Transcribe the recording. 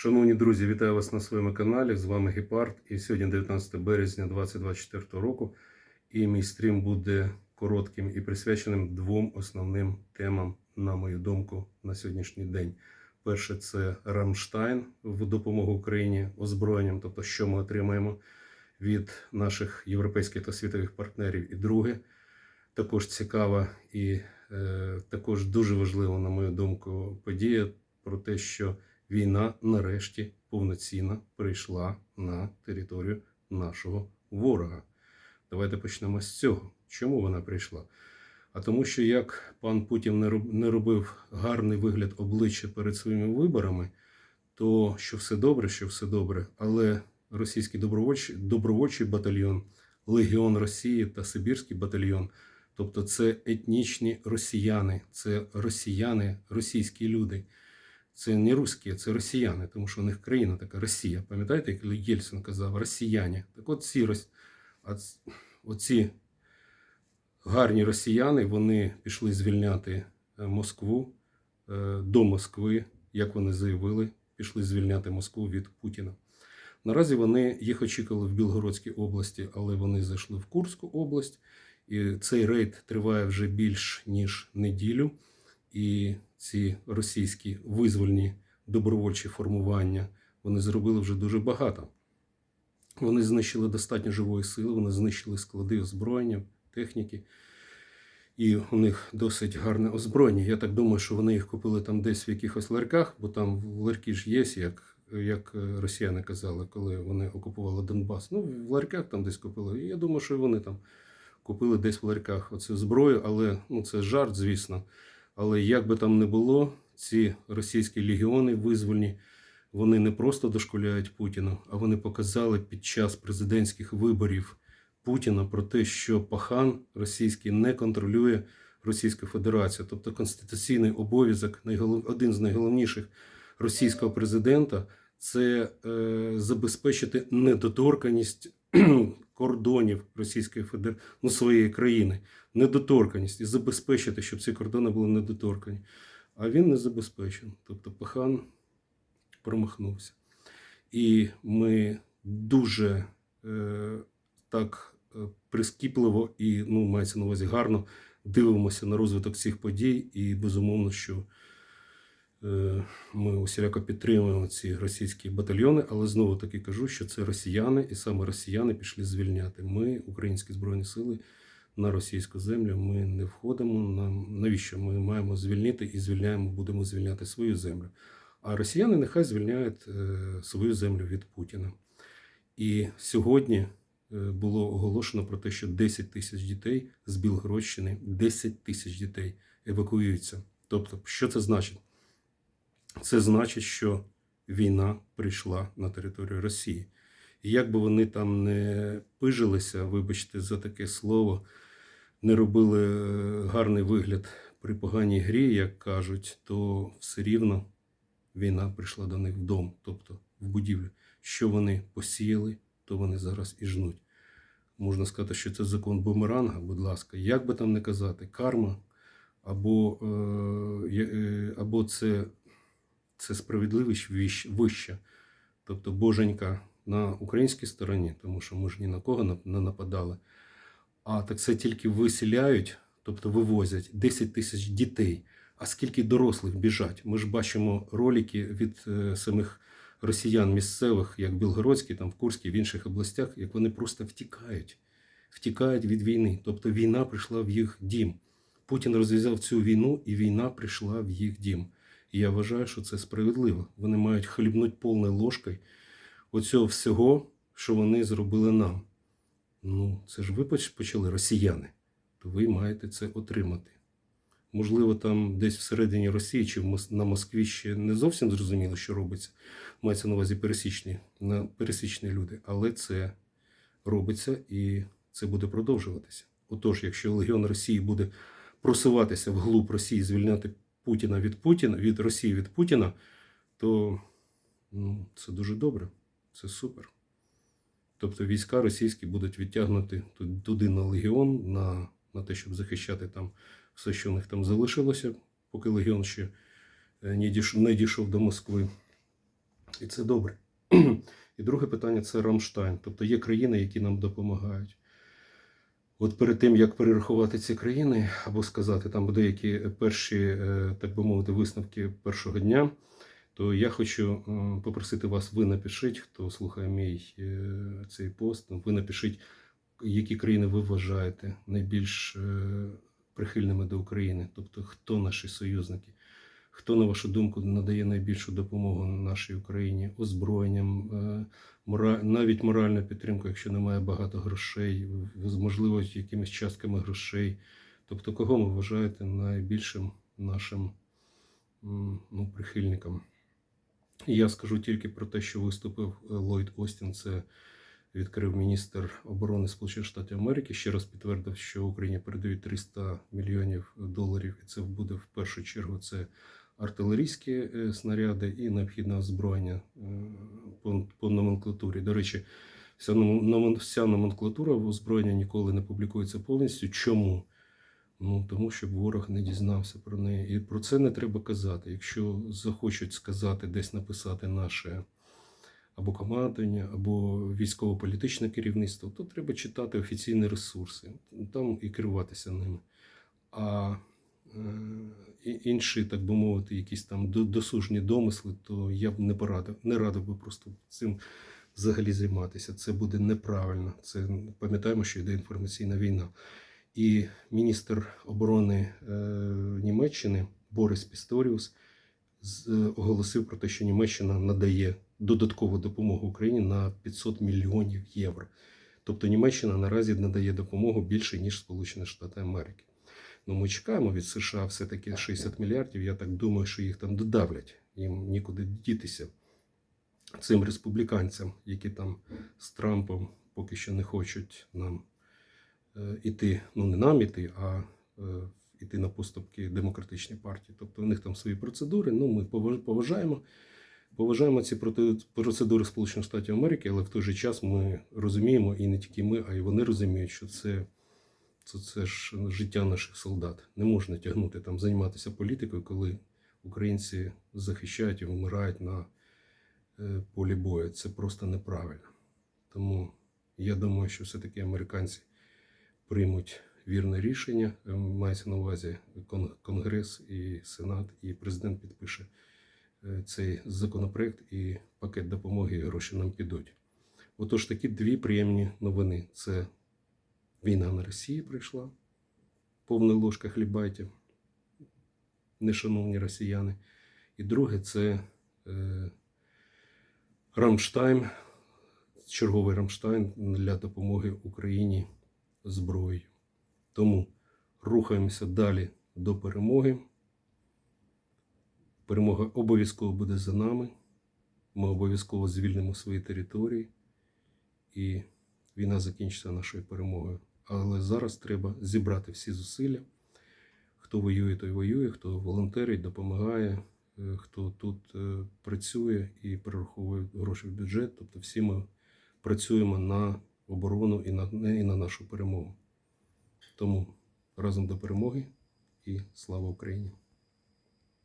Шановні друзі, вітаю вас на своєму каналі. З вами Гепард. І сьогодні 19 березня 2024 року. І мій стрім буде коротким і присвяченим двом основним темам, на мою думку, на сьогоднішній день. Перше це Рамштайн в допомогу Україні озброєнням, тобто що ми отримаємо від наших європейських та світових партнерів. І друге, також цікава і е, також дуже важлива, на мою думку, подія про те, що війна нарешті повноцінно прийшла на територію нашого ворога. Давайте почнемо з цього. Чому вона прийшла? А тому, що як пан Путін не робив гарний вигляд обличчя перед своїми виборами, то що все добре, що все добре, але російський добровольчий, добровольчий батальйон, Легіон Росії та Сибірський батальйон, тобто це етнічні росіяни, це росіяни, російські люди. Це не русські, це росіяни, тому що у них країна така Росія. Пам'ятаєте, як Єльцин казав, росіяни. Так от ці оці гарні росіяни вони пішли звільняти е, Москву е, до Москви, як вони заявили, пішли звільняти Москву від Путіна. Наразі вони їх очікували в Білгородській області, але вони зайшли в Курську область. І цей рейд триває вже більш ніж неділю. І ці російські визвольні добровольчі формування вони зробили вже дуже багато. Вони знищили достатньо живої сили, вони знищили склади озброєння, техніки. І у них досить гарне озброєння. Я так думаю, що вони їх купили там десь в якихось ларьках, бо там ларки ж є, як, як росіяни казали, коли вони окупували Донбас. Ну, в ларьках там десь купили. І я думаю, що вони там купили десь в ларьках оцю зброю, але ну, це жарт, звісно. Але як би там не було, ці російські легіони визвольні, вони не просто дошкуляють Путіну, а вони показали під час президентських виборів Путіна про те, що пахан російський не контролює Російську Федерацію. Тобто конституційний обов'язок, один з найголовніших російського президента це е, забезпечити недоторканність кордонів Російської Федерації, ну, своєї країни, недоторканність і забезпечити, щоб ці кордони були недоторкані. А він не забезпечен. Тобто пахан промахнувся. І ми дуже е, так е, прискіпливо і ну, мається на увазі гарно дивимося на розвиток цих подій, і безумовно, що ми усіляко підтримуємо ці російські батальйони, але знову таки кажу, що це росіяни, і саме росіяни пішли звільняти. Ми, українські збройні сили, на російську землю ми не входимо. Нам навіщо ми маємо звільнити і звільняємо, будемо звільняти свою землю. А росіяни нехай звільняють е, свою землю від Путіна. І сьогодні е, було оголошено про те, що 10 тисяч дітей з Білгородщини, 10 тисяч дітей евакуюються. Тобто, що це значить? Це значить, що війна прийшла на територію Росії. І як би вони там не пижилися, вибачте за таке слово, не робили е, гарний вигляд при поганій грі, як кажуть, то все рівно війна прийшла до них вдома, тобто в будівлю. Що вони посіяли, то вони зараз і жнуть. Можна сказати, що це закон бумеранга, будь ласка, як би там не казати, карма, або, е, е, або це, це справедливість вищ- вища. Тобто боженька на українській стороні, тому що ми ж ні на кого не- не нападали. А так це тільки виселяють, тобто вивозять 10 тисяч дітей. А скільки дорослих біжать? Ми ж бачимо ролики від е, самих росіян місцевих, як Білгородський, там в Курській, в інших областях, як вони просто втікають, втікають від війни. Тобто війна прийшла в їх дім. Путін розв'язав цю війну, і війна прийшла в їх дім. І я вважаю, що це справедливо. Вони мають хлібнути повною ложкою оцього всього, що вони зробили нам. Ну, це ж ви почали росіяни, то ви маєте це отримати. Можливо, там десь всередині Росії чи на Москві ще не зовсім зрозуміло, що робиться. Мається на увазі пересічні, пересічні люди. Але це робиться і це буде продовжуватися. Отож, якщо Легіон Росії буде просуватися вглуб Росії, звільняти Путіна від Путіна, від Росії від Путіна, то ну, це дуже добре. Це супер. Тобто війська російські будуть відтягнути туди на легіон, на, на те, щоб захищати там все, що у них там залишилося, поки легіон ще е, не дійшов, не дійшов до Москви. І це добре. І друге питання це Рамштайн. Тобто є країни, які нам допомагають. От перед тим, як перерахувати ці країни, або сказати там деякі перші, е, так би мовити, висновки першого дня, то я хочу е, попросити вас, ви напишіть, хто слухає мій е, цей пост, ви напишіть, які країни ви вважаєте найбільш е, прихильними до України, тобто хто наші союзники. Хто, на вашу думку, надає найбільшу допомогу нашій Україні озброєнням, е, навіть моральну підтримку, якщо немає багато грошей, можливо, якимись частками грошей. Тобто, кого ви вважаєте найбільшим нашим ну, прихильником? Я скажу тільки про те, що виступив е, Ллойд Остін, це відкрив міністр оборони Сполучених Штатів Америки. Ще раз підтвердив, що Україні передають 300 мільйонів доларів, і це буде в першу чергу це артилерійські е, снаряди і необхідне озброєння е, по, по номенклатурі. До речі, вся, вся номенклатура в озброєння ніколи не публікується повністю. Чому? Ну, тому щоб ворог не дізнався про неї. І про це не треба казати. Якщо захочуть сказати, десь написати наше або командування, або військово-політичне керівництво, то треба читати офіційні ресурси, там і керуватися ними. А інші, так би мовити, якісь там досужні домисли, то я б не порадив, не радив би просто цим взагалі займатися. Це буде неправильно. Це пам'ятаємо, що йде інформаційна війна. І міністр оборони е, Німеччини Борис Пісторіус е, оголосив про те, що Німеччина надає додаткову допомогу Україні на 500 мільйонів євро. Тобто Німеччина наразі надає допомогу більше, ніж Сполучені Штати Америки. Ну, ми чекаємо від США все-таки 60 мільярдів. Я так думаю, що їх там додавлять. Їм нікуди дітися цим республіканцям, які там з Трампом поки що не хочуть нам е, іти, ну не нам іти, а е, іти на поступки демократичній партії. Тобто у них там свої процедури. Ну, ми поваж- поважаємо. Поважаємо ці процедури Сполучених Штатів Америки, але в той же час ми розуміємо, і не тільки ми, а й вони розуміють, що це, це, це ж життя наших солдат. Не можна тягнути там, займатися політикою, коли українці захищають і вмирають на е, полі бою. Це просто неправильно. Тому я думаю, що все-таки американці приймуть вірне рішення. Е, Мається на увазі Конгрес і Сенат, і президент підпише е, цей законопроект і пакет допомоги і гроші нам підуть. Отож, такі дві приємні новини: це війна на Росії прийшла, повна ложка хлібайтів, нешановні росіяни. І друге, це е, Рамштайн, черговий Рамштайн для допомоги Україні зброєю. Тому рухаємося далі до перемоги. Перемога обов'язково буде за нами. Ми обов'язково звільнимо свої території, і війна закінчиться нашою перемогою. Але зараз треба зібрати всі зусилля. Хто воює, той воює, хто волонтерить, допомагає, е, хто тут е, працює і перераховує гроші в бюджет. Тобто всі ми працюємо на оборону і на, і на нашу перемогу. Тому разом до перемоги і слава Україні!